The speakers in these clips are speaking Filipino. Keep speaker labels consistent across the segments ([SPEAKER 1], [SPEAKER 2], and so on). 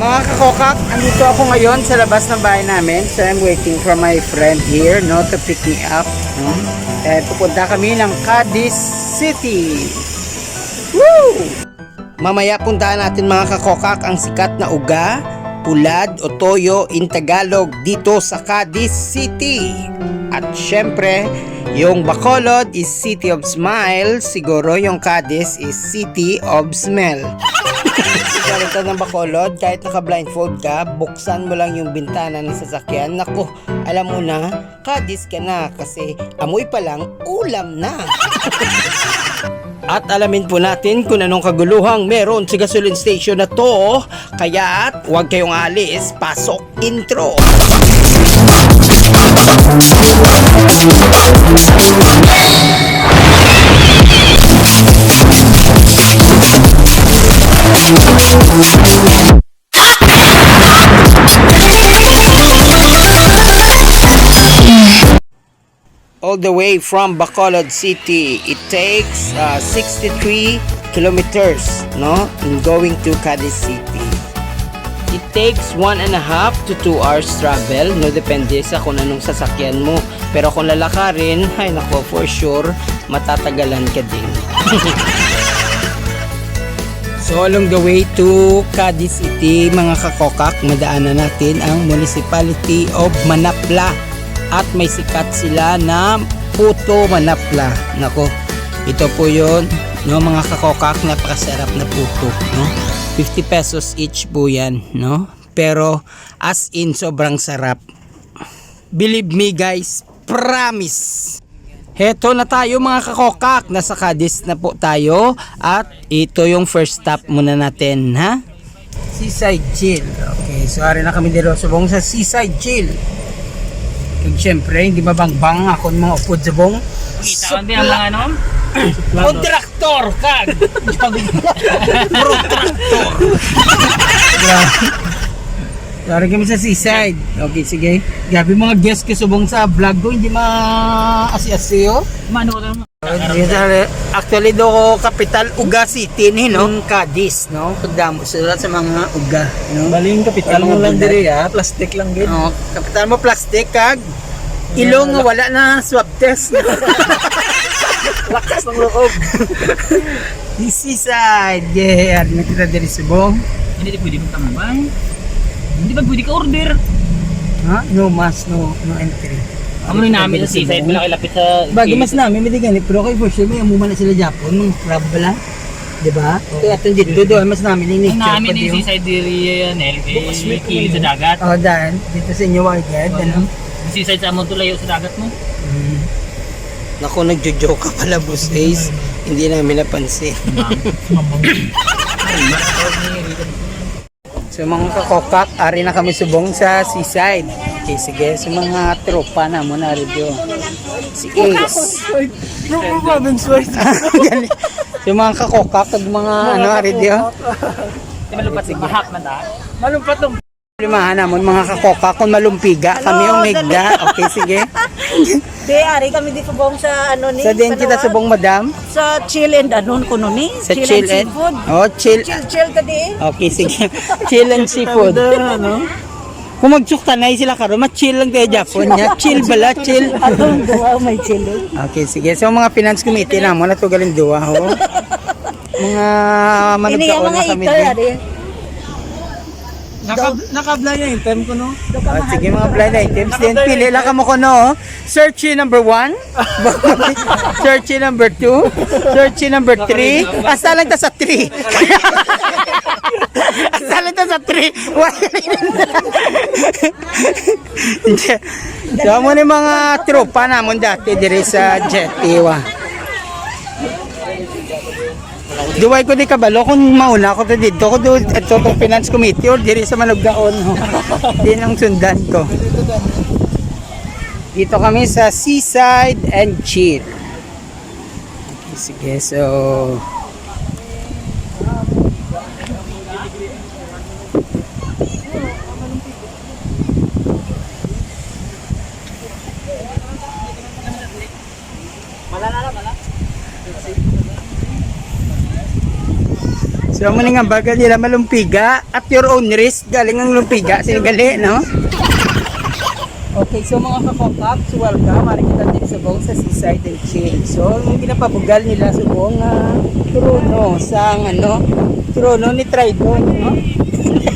[SPEAKER 1] Mga kakokak, andito ako ngayon sa labas ng bahay namin. So I'm waiting for my friend here, no, to pick me up. No? Eh, pupunta kami ng Cadiz City. Woo! Mamaya puntahan natin mga kakokak ang sikat na uga, pulad o toyo in Tagalog dito sa Cadiz City. At syempre, yung Bacolod is City of Smile, siguro yung Cadiz is City of Smell. Ka ng Bacolod, kahit naka-blindfold ka, buksan mo lang yung bintana ng sasakyan. Naku, alam mo na, Cadiz ka na kasi amoy pa lang, ulam na. At alamin po natin kung anong kaguluhang meron sa gasoline station na to. Kaya huwag kayong alis, pasok intro. All the way from Bacolod City. It takes uh, 63 kilometers, no, in going to Cadiz City. It takes one and a half to two hours travel, no, depende sa kung anong sasakyan mo. Pero kung lalakarin, ay nako, for sure, matatagalan ka din. So along the way to Cadiz City, mga kakokak, madaanan natin ang Municipality of Manapla. At may sikat sila na puto Manapla. Nako, ito po yon no, mga kakokak, napakasarap na puto. No? 50 pesos each po yan. No? Pero as in, sobrang sarap. Believe me guys, promise. Heto na tayo mga kakokak, nasa Cadiz na po tayo at ito yung first stop muna natin ha. Seaside Chill. Okay, so ari na kami dito subong sa Seaside Chill. Kag syempre, hindi mabangbang ako ng mga upod subong.
[SPEAKER 2] Kita din ang mga ano?
[SPEAKER 1] Kontraktor kag. Protraktor. Dari kami sa seaside. Okay, sige. Gabi mga guest ka subong sa vlog ko, hindi ma-asi-asi oh.
[SPEAKER 2] Mano ko lang.
[SPEAKER 1] Actually, do ko kapital Uga City ni no, Cadiz, no. Pagdamo sila sa mga uga, no.
[SPEAKER 3] Baling kapital mo lang diri ha, plastic lang gid.
[SPEAKER 1] No, kapital mo plastic kag ilong wala na swab test.
[SPEAKER 3] Lakas ng loob.
[SPEAKER 1] This is side. Yeah, ari na kita diri subong.
[SPEAKER 2] Hindi pwede mong tambay. Hindi ba pwede ka order?
[SPEAKER 1] Ha? No mas, no, no entry.
[SPEAKER 2] Ang rin namin sa seaside, malaki lapit sa...
[SPEAKER 1] Bagi mas namin, may ganit, pero kay for sure, may amuman na sila Japon, ba lang? Di ba? Kaya itong dito, doon, mas namin
[SPEAKER 2] Ang
[SPEAKER 1] nature
[SPEAKER 2] namin
[SPEAKER 1] diyo.
[SPEAKER 2] seaside diri yan, eh. Kilig sa dagat.
[SPEAKER 1] Oh, dan, dito sa inyo, Wargad, ano?
[SPEAKER 2] Seaside sa amon tulayo sa dagat mo.
[SPEAKER 1] Mm. Naku, nagjo-joke ka pala, Boss Ace. Hindi namin napansin. So mga kakokak, ari na kami subong sa seaside. Okay, sige. So mga tropa na mo na review. Si Ace. Gali. so mga kakokak, kag mga ano review.
[SPEAKER 2] Di ba lupat mahak man da?
[SPEAKER 3] Malumpat lang.
[SPEAKER 1] Limahan namon mga kakokak kung malumpiga kami yung migda. Okay, sige.
[SPEAKER 4] Di, ari kami di subong sa ano ni.
[SPEAKER 1] Sa din kita
[SPEAKER 4] Panawan.
[SPEAKER 1] subong madam.
[SPEAKER 4] Sa chill and ano kuno ni.
[SPEAKER 1] Sa chill and
[SPEAKER 4] seafood.
[SPEAKER 1] Oh, chill.
[SPEAKER 4] Chill chill ka di.
[SPEAKER 1] Okay, sige. chill and seafood.
[SPEAKER 3] ano?
[SPEAKER 1] Kung magsuktanay sila karon, ma-chill lang tayo Japon niya. Chill bala, chill.
[SPEAKER 4] Atong duwa may chill.
[SPEAKER 1] Okay, sige. So mga finance committee na mo na to galing duwa ho. Mga
[SPEAKER 4] Ini
[SPEAKER 1] manugkaon
[SPEAKER 4] yung
[SPEAKER 1] na
[SPEAKER 4] mga
[SPEAKER 1] kami
[SPEAKER 4] ito
[SPEAKER 1] din.
[SPEAKER 3] Naka nakabla niya yung time ko no.
[SPEAKER 1] Oh, sige mga blind items din. Pili lang ka mo ko no. Searchy number one. Searchy number two. Searchy number three. Hasta lang ta sa three. Hasta lang ta sa three. So mo ni mga tropa namon dati diri sa jetty wa. Duway ko di kabalo kung mauna ko to dito ko do ito tong finance committee or diri sa Manugdaon. Di ang sundan ko. Dito kami sa Seaside and Chill. Okay, sige, so So mo nga bagal nila malumpiga at your own risk galing ang lumpiga sinigali no. Okay, so mga kakokaps, welcome. Mari kita din sa buong sa Seaside and Chill. So, yung ginapabugal nila sa buong uh, trono sa ano, trono ni Tridon, no?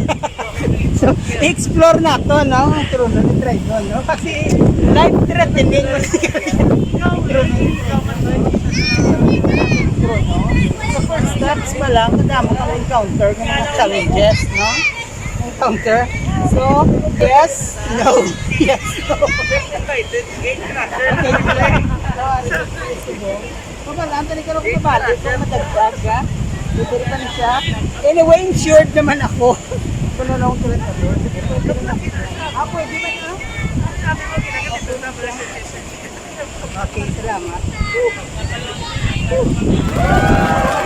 [SPEAKER 1] so, explore na to, no? Ang trono ni Tridon, no? Kasi life threatening mo trono trono. Sa steps pa lang, madami kang encounter ng mga challenges, no? Encounter. So, yes, no, yes, no. Pabalaan, tali ka lang pabali. Kung madagdag ka, bibili pa na siya. Anyway, insured naman ako. Kung ano tulad na doon. Ah, pwede ba na? Okay, salamat.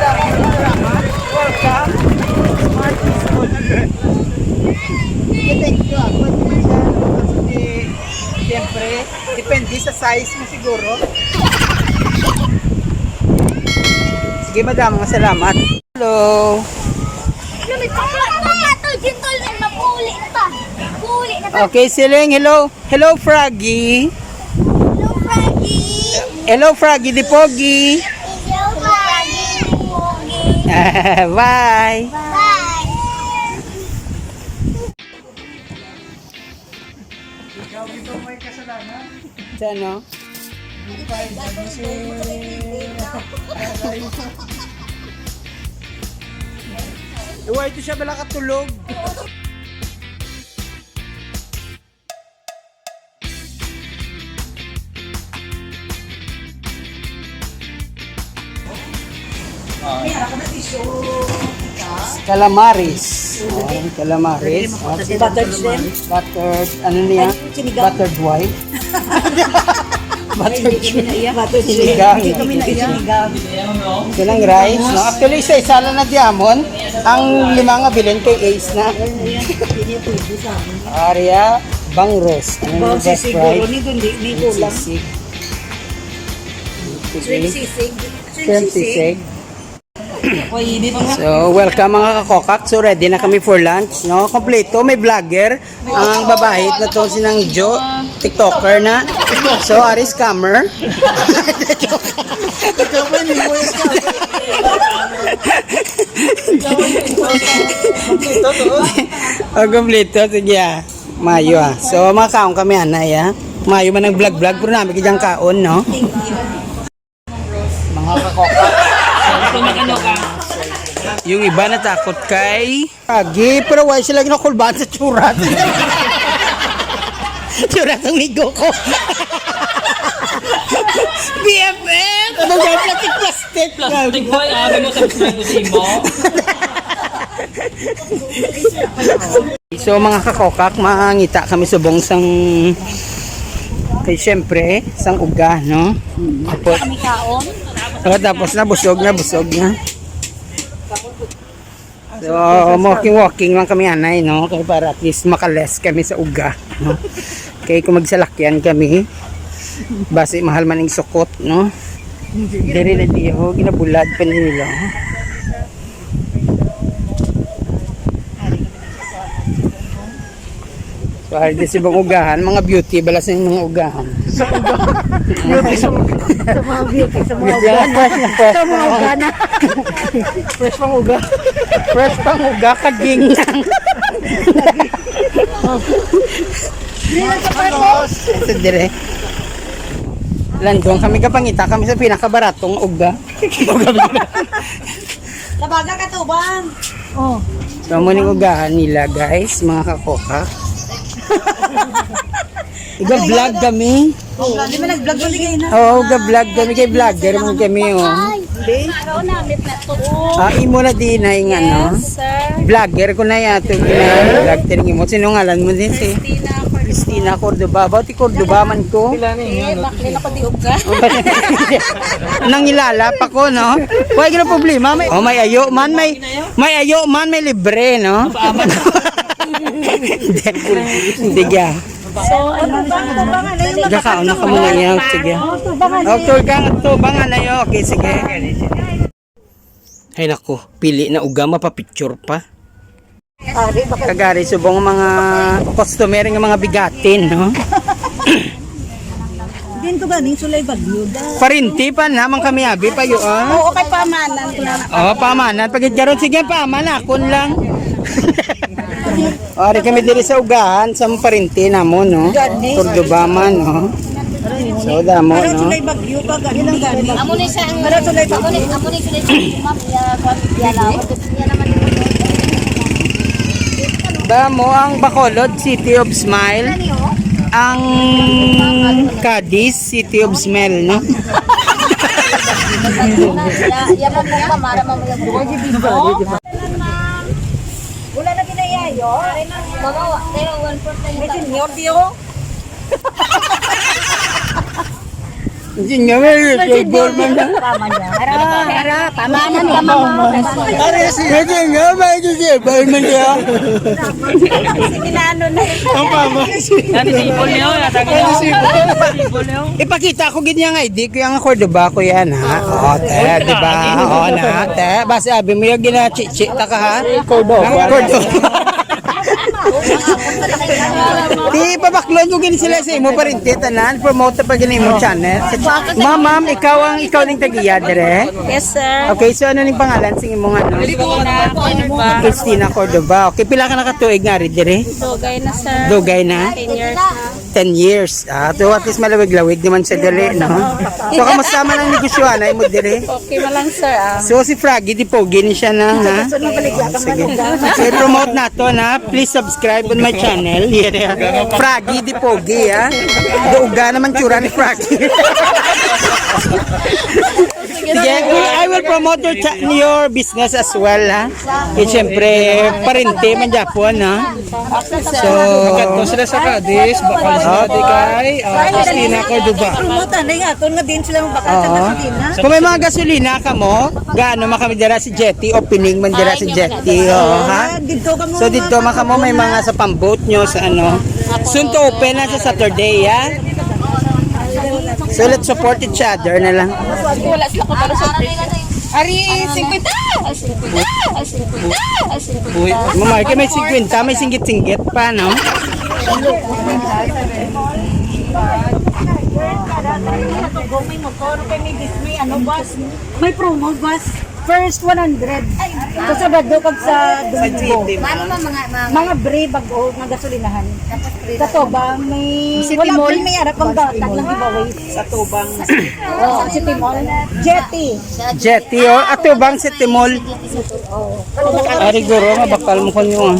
[SPEAKER 1] Salamat. Welcome. Smart is all alert. Sige, thank you. siya. Kasi, siyempre, depende sa size mo siguro. Sige, madam. Mga salamat. Hello. Okay, Siling. Hello. Hello, Froggy. Hello, Froggy the Pogi. Bye. Sa ano? Uwa, ito siya bala katulog. Calamaris. Ayan, calamaris.
[SPEAKER 4] Buttered.
[SPEAKER 1] Buttered, ano niya? Buttered white. Buttered shrimp.
[SPEAKER 4] Buttered
[SPEAKER 1] Sinigang.
[SPEAKER 4] Hindi kami na sinigang.
[SPEAKER 1] Ito lang rice. No? Actually, isa-isa lang na diamond. Ang lima nga bilhin kay Ace na. Aria Bangros. Ano yung best price?
[SPEAKER 4] ni Dundi, ni Kulang.
[SPEAKER 1] Sisig.
[SPEAKER 4] Shrimp sisig.
[SPEAKER 1] Sisig. So, welcome mga kakokak. So, ready na kami for lunch. No? Kompleto, may vlogger. Ang babae na to sinang Jo, TikToker na. So, Ari scammer. O, kompleto. Sige ah. Mayo ah. So, mga kaon kami anay ah. Mayo man ang vlog-vlog. Pero namin kajang kaon, no? Mga
[SPEAKER 2] mag-ano ka,
[SPEAKER 1] Yung iba natakot kay Agi, pero why sila ginakulbahan sa tsurat? tsurat ang ligo ko. BFF! Ano ba yung plastic plastic?
[SPEAKER 2] plastic boy, abi mo sa bisnag ko sa imo.
[SPEAKER 1] So mga kakokak, mangita kami sa bongsang kay syempre, sang uga, no? Tapos,
[SPEAKER 4] Kami kaon.
[SPEAKER 1] oh, tapos na, busog na, busog na. So, walking-walking lang kami anay, no? Kaya para at least makales kami sa uga, no? Kaya kung magsalakyan kami, base mahal man yung sukot, no? Diri na di ako, ginabulad pa nila. So, di si bang ugahan, mga beauty, balas yung mga ugahan.
[SPEAKER 4] Beauty sa mga beauty sa mga
[SPEAKER 1] Yan, fresh na fresh.
[SPEAKER 4] Sa mga gana.
[SPEAKER 1] Fresh pang uga. Fresh pang uga, kaging lang. Ito dire. Landong kami kapangita kami sa pinakabaratong uga.
[SPEAKER 4] Labaga katubang. Oh.
[SPEAKER 1] So muning ugahan nila guys, mga kakoka. Iga vlog kami.
[SPEAKER 4] Di ba nag-vlog ba kayo na?
[SPEAKER 1] Oo, oh, vlog kami kay vlogger mo kami oh.
[SPEAKER 4] To.
[SPEAKER 1] Ah, imo na din na yung ano. Vlogger ko na yato gina vlog tining mo. Sino ngalan mo din si? Christina Cordoba. Bauti Cordoba man ko.
[SPEAKER 4] Eh, bakit ako di ka?
[SPEAKER 1] Nang ilalap ako, no? Huwag na problema. May, oh, may ayo man. May, may ayo man. May libre, no? Hindi.
[SPEAKER 4] So, ano ba? Tubangan na yung
[SPEAKER 1] ka, una ka muna yan. Sige.
[SPEAKER 4] tubangan
[SPEAKER 1] tour ka, tubangan na yun. Okay, sige. Ay nako, pili na uga mapapicture pa.
[SPEAKER 4] Ari, baka
[SPEAKER 1] Kagari subong mga customer nga mga bigatin, no?
[SPEAKER 4] din to ganing sulay bagyo.
[SPEAKER 1] Parinti pa naman kami abi pa yun. ah.
[SPEAKER 4] Oo, kay pamanan ko na.
[SPEAKER 1] Oh, pamanan. Pagit karon sige paman akon lang. Ori kami diri sa ugahan sa parinti namo no. Cordoba man no. So damo no.
[SPEAKER 4] sulay bagyo ka ganing gani.
[SPEAKER 5] Amo ni sa ang
[SPEAKER 4] Pero sulay bagyo.
[SPEAKER 5] ni amo ni sulay sa map ya lawat ya naman
[SPEAKER 1] Damo ang Bacolod City of Smile. Ang Cadiz City of Smell no.
[SPEAKER 5] yung
[SPEAKER 4] Wala na ginayayo.
[SPEAKER 5] Mga pero 1%
[SPEAKER 4] May senior diyo.
[SPEAKER 1] Hindi nga may ball man na.
[SPEAKER 4] Ara, ara, pamanan mama.
[SPEAKER 1] Hindi nga may ball man na.
[SPEAKER 4] Sige na ano na.
[SPEAKER 3] Ang pama.
[SPEAKER 2] Yan, sipol niyo. Natagin niyo.
[SPEAKER 1] Ipakita ko ganyan nga ID ko yung Cordoba ko yan ha. Oo, te, di ba? Oo na, te. Basta abi mo yung gina-chichi ta ka ha. Cordoba. Cordoba. Di pabaklon ko gini sila sa imo pa rin te, tanan. Promote pa gini mo channel. Ma'am, ma'am, ikaw ang ikaw ning tagiya dire.
[SPEAKER 4] Yes, sir.
[SPEAKER 1] Okay, so ano ning pangalan sing imong ano? Christina Cordoba. Okay, pila ka nakatuig nga rin dire?
[SPEAKER 4] Dogay na, sir.
[SPEAKER 1] Dugay na?
[SPEAKER 4] 10 years
[SPEAKER 1] 10 years. Ah, to at least malawig-lawig di man siya dali, no? So, kamusta man ang negosyoan ay mo diri?
[SPEAKER 4] Okay mo lang, sir. Ah.
[SPEAKER 1] So, si Froggy, di pogi ni siya na, ha? Sige. So, promote na to, na. Please subscribe on my channel. Yeah. Froggy, di pogi, ha? Duga naman tsura ni Froggy. Sige, I will promote your, cha- your business as well, ha? Eh, syempre, parente man Japon, ha? So,
[SPEAKER 3] Ito sila sa Cadiz, bakal sila di kay ah, Christina Cordoba.
[SPEAKER 4] Promotan na nga. Kung na din sila mabakal sa gasolina.
[SPEAKER 1] Kung may mga gasolina ka mo, gaano man kami dira si Jetty, opening man dira si Jetty, oh, ha?
[SPEAKER 4] Ah.
[SPEAKER 1] So dito man ka mo may mga sa pamboat nyo sa ano. Soon to open na sa Saturday, ha? So let's support each other na lang.
[SPEAKER 4] Wala sila ko pero sa Ari, 50.
[SPEAKER 3] Uy,
[SPEAKER 1] Mamarke may 50, may singgit-singgit pa, no?
[SPEAKER 4] Ano. May promo, bus. First 100. Sa Sabado kag sa Domingo.
[SPEAKER 5] Paano man mga mga
[SPEAKER 4] Mga bre bago nga gasolinahan. Sa Tobang may
[SPEAKER 5] City
[SPEAKER 4] wala
[SPEAKER 5] Mall?
[SPEAKER 4] may arap ang gatag lang giveaway. Sa Tobang. Oh, City Mall. Jetty.
[SPEAKER 1] Jetty, oh. Ato bang si Timol? Ari guro, mabakal mo ko nyo, ah.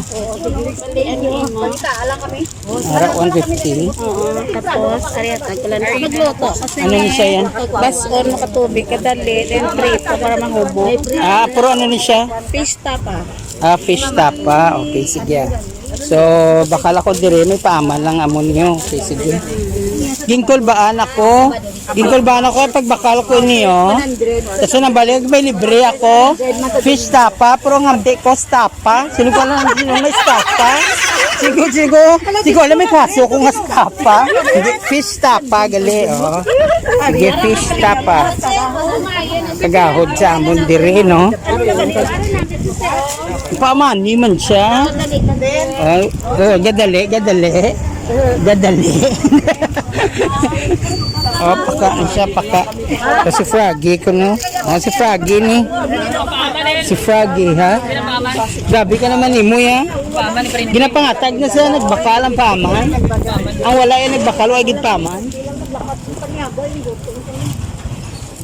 [SPEAKER 1] Ara, 150.
[SPEAKER 4] Tapos ari at nagkalan ko nagluto kasi
[SPEAKER 1] Ano ni siya yan?
[SPEAKER 4] bus on makatubig kadali then prito para mahubo.
[SPEAKER 1] Ah, puro ano ni siya?
[SPEAKER 4] Pista pa.
[SPEAKER 1] Ah, fish tapa. Okay, sige. So, bakal ako dire, may paaman lang amon nyo. Okay, sige. Gingkol baan ako? Gingkol baan ako pag bakal ko niyo? Tapos nabalik, may libre ako. Fish tapa, pero ngamdi ko stapa. Sino ko lang, sino may stapa? Sigo, sigo. Sigo, alam may kaso ko nga. Hindi, Fish tapa, gali, oh. Sige, fish tapa. Kagahod sa amon dire, no? Pamani man siya. Ay, oh, gadali, gadali. Gadali. oh, paka ano siya, paka. Oh, si Froggy ko, no? Oh, si Froggy ni. Si Froggy, ha? Grabe ka naman ni mo, ya.
[SPEAKER 2] Paman ni Prince.
[SPEAKER 1] Ginapangatag na siya, nagbakal ang paman. Ang wala yan, nagbakal, gid paman.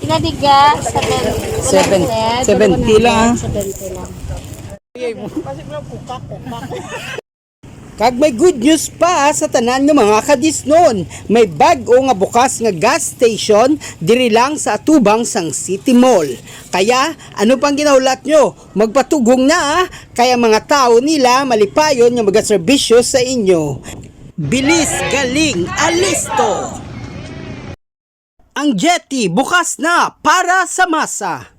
[SPEAKER 5] Pinadiga sa
[SPEAKER 1] Seven, 70 lang, ha?
[SPEAKER 5] 70 lang.
[SPEAKER 1] Kag may good news pa sa tanan ng mga kadisnon. May bag-o nga bukas nga gas station diri lang sa Atubang sang City Mall. Kaya ano pang ginaulat nyo? Magpatugong na ah. kaya mga tao nila malipayon nga magaserbisyo sa inyo. Bilis galing alisto. Ang jetty bukas na para sa masa.